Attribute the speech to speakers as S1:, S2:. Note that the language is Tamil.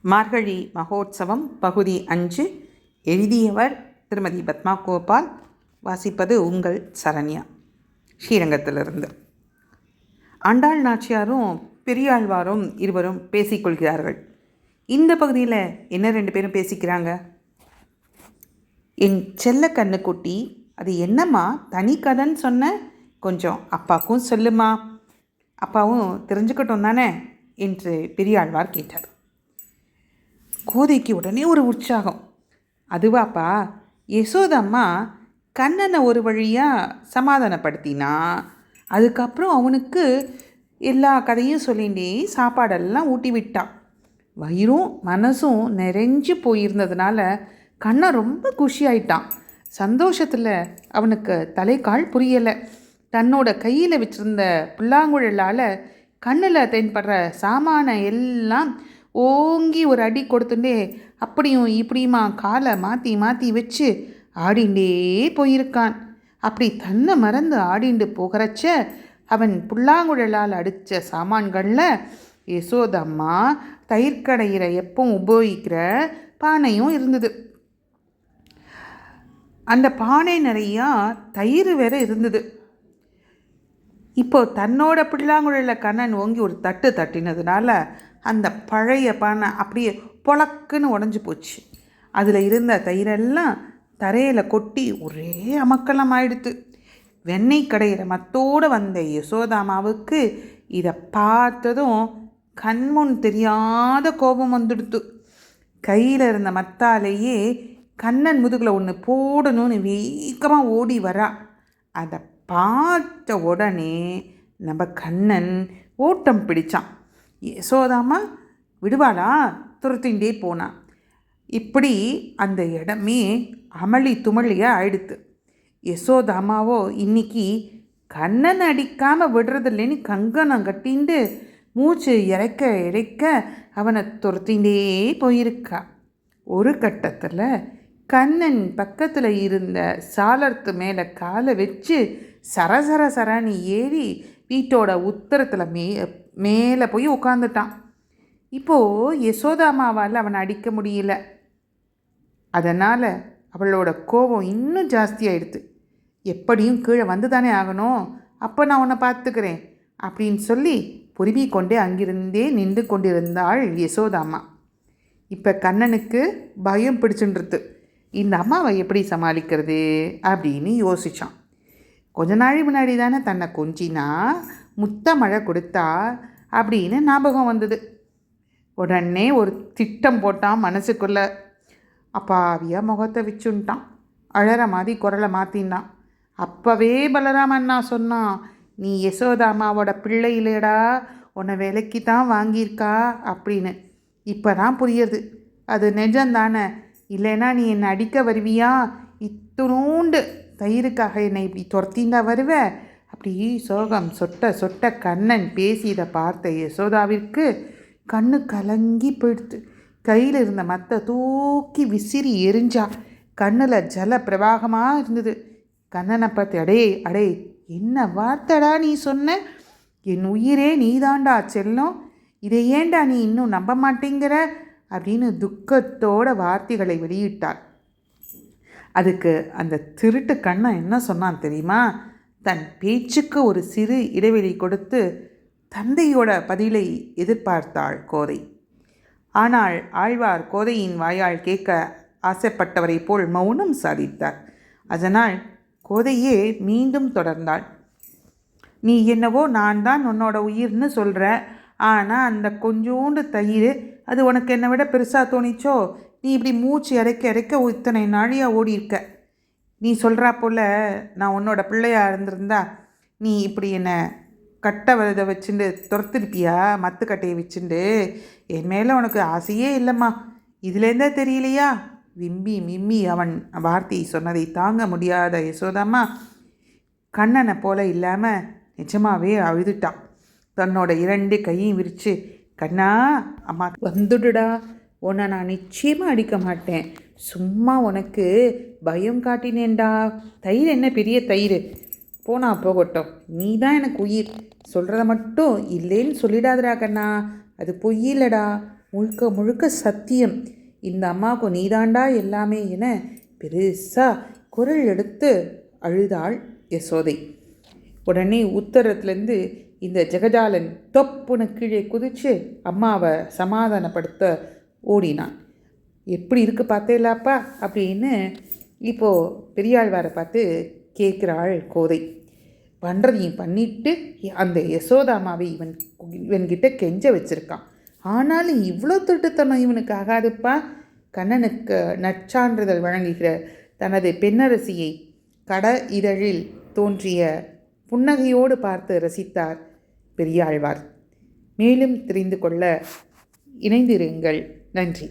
S1: மார்கழி மகோத்சவம் பகுதி அஞ்சு. எழுதியவர் திருமதி பத்மா கோபால் வாசிப்பது உங்கள் சரண்யா. ஸ்ரீரங்கத்திலிருந்து. ஆண்டாள் நாச்சியாரும் பெரியாழ்வாரும் இருவரும் பேசிக்கொள்கிறார்கள் இந்த பகுதியில் என்ன ரெண்டு பேரும் பேசிக்கிறாங்க? என் செல்ல கண்ணுக்குட்டி அது என்னம்மா? தனி கதைன்னு சொன்ன? கொஞ்சம் அப்பாவுக்கும் சொல்லுமா? அப்பாவும் தெரிஞ்சுக்கட்டும் தானே என்று பெரியாழ்வார் கேட்டார். கோதைக்கு உடனே ஒரு உற்சாகம். அதுவாப்பா யசோதம்மா கண்ணனை ஒரு வழியாக சமாதானப்படுத்தினா அதுக்கப்புறம் அவனுக்கு எல்லா கதையும் சொல்லிண்டே சாப்பாடெல்லாம் ஊட்டி விட்டான் வயிறும் மனசும் நிறைஞ்சு போயிருந்ததுனால கண்ணன் ரொம்ப குஷியாயிட்டான். சந்தோஷத்தில் அவனுக்கு தலைக்கால் புரியலை. தன்னோட கையில் வச்சிருந்த புல்லாங்குழலால் கண்ணில் தென்படுற சாமானை எல்லாம் ஓங்கி ஒரு அடி கொடுத்துட்டே அப்படியும் இப்படியுமா காலை மாற்றி மாற்றி வச்சு ஆடிண்டே போயிருக்கான். அப்படி தன்னை மறந்து ஆடிண்டு போகிறச்ச அவன் புல்லாங்குழலால் அடித்த சாமான்களில் யசோதம்மா தயிர் கடையிற எப்பவும் உபயோகிக்கிற பானையும் இருந்தது. அந்த பானை நிறையா தயிர் வேற இருந்தது. இப்போ தன்னோட பிள்ளாங்குழலில் கண்ணன் ஓங்கி ஒரு தட்டு தட்டினதுனால அந்த பழைய பானை அப்படியே பொழக்குன்னு உடஞ்சி போச்சு. அதில் இருந்த தயிரெல்லாம் தரையில் கொட்டி ஒரே அமக்கலம் ஆயிடுத்து வெண்ணெய் கடையிற மத்தோடு வந்த யசோதாமாவுக்கு இதை பார்த்ததும் கண்முன் தெரியாத கோபம் வந்துடுத்து. கையில் இருந்த மத்தாலேயே கண்ணன் முதுகில் ஒன்று போடணும்னு வேகமாக ஓடி வரா. அதை பார்த்த உடனே நம்ம கண்ணன் ஓட்டம் பிடிச்சான். யசோதாமா விடுவாளா? துரத்தின்றே போனான் இப்படி அந்த இடமே அமளி துமளியாக ஆயிடுத்து. யசோதாமாவோ இன்னைக்கு கண்ணன் அடிக்காமல் விடுறதில்லைன்னு கங்கணம் கட்டிண்டு மூச்சு இறைக்க இறைக்க அவனை துரத்திண்டே போயிருக்கா. ஒரு கட்டத்தில் கண்ணன் பக்கத்தில் இருந்த சாலர்த்து மேலே காலை வச்சு சரசர சரன்னு ஏறி வீட்டோட உத்தரத்தில் மே மேலே போய் உட்காந்துட்டான் இப்போது யசோதாமாவால் அவனை அடிக்க முடியல. அதனால் அவளோட கோபம் இன்னும் ஜாஸ்தியாயிடுது. எப்படியும் கீழே வந்து தானே ஆகணும். அப்போ நான் உன்னை பார்த்துக்கிறேன் அப்படின்னு சொல்லி பொறுமி கொண்டே அங்கிருந்தே நின்று கொண்டிருந்தாள் யசோதாம்மா இப்போ கண்ணனுக்கு பயம் பிடிச்சுன்றது. இந்த அம்மாவை எப்படி சமாளிக்கிறது அப்படின்னு யோசித்தான் கொஞ்ச நாள் முன்னாடி தானே தன்னை கொஞ்சினா முத்த மழை கொடுத்தா அப்படின்னு ஞாபகம் வந்தது. உடனே ஒரு திட்டம் போட்டான் மனசுக்குள்ளே. அப்பாவியாக முகத்தை வச்சுன்ட்டான். அழற மாதிரி குரலை மாற்றினான் அப்போவே பலராமண்ணா சொன்னான் நீ யசோதாமாவோட பிள்ளை இல்லையடா உன்னை விலைக்கு தான் வாங்கியிருக்கா அப்படின்னு. இப்போ தான் புரியுது. அது நிஜம்தானே? இல்லைன்னா நீ என்னை அடிக்க வருவியா? இத்துணூண்டு தயிருக்காக என்னை இப்படி துரத்திந்தா வருவ? அப்படி சோகம் சொட்ட சொட்ட கண்ணன் பேசியதை பார்த்த யசோதாவிற்கு கண்ணு கலங்கி போயிடுத்து. கையில் இருந்த மத்த தூக்கி விசிறி எரிஞ்சா. கண்ணில் ஜல பிரவாகமாக இருந்தது. கண்ணனை பார்த்து அடே அடே என்ன வார்த்தடா நீ சொன்ன? என் உயிரே நீதாண்டா செல்லம். இதை ஏண்டா நீ இன்னும் நம்ப மாட்டேங்கிற? அப்படின்னு துக்கத்தோட வார்த்தைகளை வெளியிட்டார் அதுக்கு அந்த திருட்டு கண்ணன் என்ன சொன்னான் தெரியுமா? தன் பேச்சுக்கு ஒரு சிறு இடைவெளி கொடுத்து தந்தையோட பதிலை எதிர்பார்த்தாள் கோதை. ஆனால் ஆழ்வார் கோதையின் வாயால் கேட்க ஆசைப்பட்டவரை போல் மௌனம் சாதித்தார். அதனால் கோதையே மீண்டும் தொடர்ந்தாள். நீ என்னவோ நான் தான் உன்னோட உயிர்னு சொல்கிற ஆனால் அந்த கொஞ்சோண்டு தயிர் அது உனக்கு என்னை விட பெருசாக தோணிச்சோ? நீ இப்படி மூச்சு இறைக்க இறைக்க இத்தனை நாழியாக ஓடி இருக்க நீ சொல்கிறா போல் நான் உன்னோட பிள்ளையாக இருந்திருந்தா நீ இப்படி என்னை கட்டை இதை வச்சுட்டு மத்து கட்டையை வச்சுண்டு. என் மேலே உனக்கு ஆசையே இல்லைம்மா. இதுலேருந்தே தெரியலையா? விம்பி மிம்மி அவன் வார்த்தை சொன்னதை தாங்க முடியாத யசோதாம்மா. கண்ணனை போல இல்லாமல் நிஜமாவே அழுதுட்டான். தன்னோட இரண்டு கையும் விரித்து கண்ணா அம்மா வந்துடுடா. உன்னை நான் நிச்சயமாக அடிக்க மாட்டேன். சும்மா உனக்கு பயம் காட்டினேன்டா. தயிர் என்ன பெரிய தயிர்? போனா போகட்டும். நீ தான் எனக்கு உயிர். சொல்கிறத மட்டும் இல்லைன்னு சொல்லிடாதடா கண்ணா. அது பொய்யில்லடா முழுக்க முழுக்க சத்தியம். இந்த அம்மாவுக்கு நீதாண்டா எல்லாமே என பெருசாக குரல் எடுத்து அழுதாள் யசோதை. உடனே உத்தரத்துலேருந்து இந்த ஜெகஜாலன் தொப்புன்னு கீழே குதித்து அம்மாவை சமாதானப்படுத்த ஓடினான். எப்படி இருக்கு பார்த்தேலாப்பா? அப்படின்னு இப்போது பெரியாழ்வாரை பார்த்து கேட்குறாள் கோதை. பண்ணுறதையும் பண்ணிட்டு அந்த யசோதாமாவை இவன் இவன்கிட்ட கெஞ்ச வச்சிருக்கான். ஆனாலும் இவ்வளோ திருட்டுத்தனம் இவனுக்கு ஆகாதுப்பா. கண்ணனுக்கு நற்சான்றிதழ் வழங்குகிற தனது பெண்ணரசியை கட இதழில் தோன்றிய புன்னகையோடு பார்த்து ரசித்தார் பெரியாழ்வார். மேலும் தெரிந்து கொள்ள இணைந்திருங்கள். நன்றி.